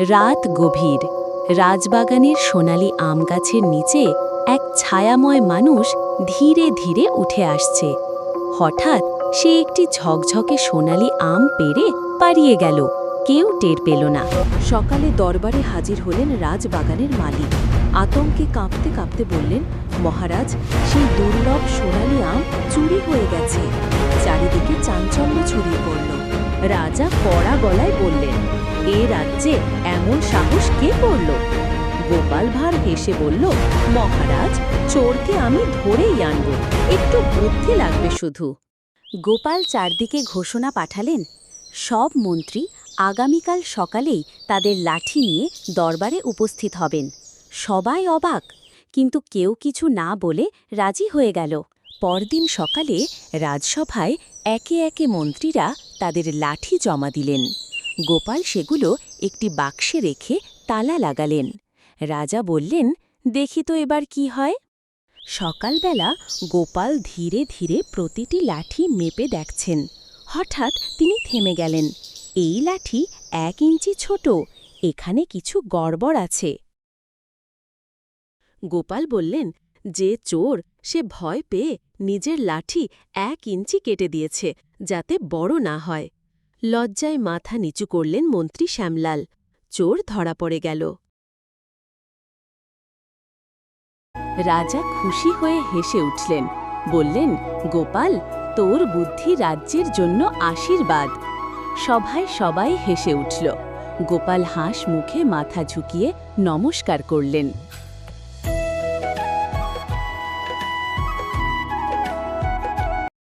রাত গভীর। রাজবাগানের সোনালি আম গাছের নিচে এক ছায়াময় মানুষ ধীরে ধীরে উঠে আসছে। হঠাৎ সে একটি ঝকঝকে সোনালি আম পেরে পারিয়ে গেল। কেউ টের পেল না। সকালে দরবারে হাজির হলেন রাজবাগানের মালিক। আতঙ্কে কাঁপতে কাঁপতে বললেন, মহারাজ, সেই দুর্লভ সোনালি আম চুরি হয়ে গেছে। চারিদিকে চাঞ্চল্য ছড়িয়ে পড়ল। রাজা কড়া গলায় বললেন এ রাজ্যে এমন সাহস কে করল? গোপাল ভাঁড় হেসে বলল, মহারাজ, চোরকে আমি ধরেই আনব। একটু বুদ্ধি লাগবে শুধু। গোপাল চারদিকে ঘোষণা পাঠালেন, সব মন্ত্রী আগামীকাল সকালেই তাদের লাঠি নিয়ে দরবারে উপস্থিত হবেন। সবাই অবাক, কিন্তু কেউ কিছু না বলে রাজি হয়ে গেল। পরদিন সকালে রাজসভায় একে একে মন্ত্রীরা তাদের লাঠি জমা দিলেন। গোপাল সেগুলো একটি বাক্সে রেখে তালা লাগালেন। রাজা বললেন, দেখি তো এবার কি হয়। সকালবেলা গোপাল ধীরে ধীরে প্রতিটি লাঠি মেপে দেখছেন। হঠাৎ তিনি থেমে গেলেন। এই লাঠি এক ইঞ্চি ছোট, এখানে কিছু গড়বড় আছে। গোপাল বললেন, যে চোর, সে ভয় পেয়ে নিজের লাঠি এক ইঞ্চি কেটে দিয়েছে, যাতে বড় না হয়। লজ্জায় মাথা নিচু করলেন মন্ত্রী শ্যামলাল। চোর ধরা পড়ে গেল। রাজা খুশি হয়ে হেসে উঠলেন। বললেন, গোপাল, তোর বুদ্ধি রাজ্যের জন্য আশীর্বাদ। সভায় সবাই হেসে উঠল। গোপাল হাঁস মুখে মাথা ঝুঁকিয়ে নমস্কার করলেন।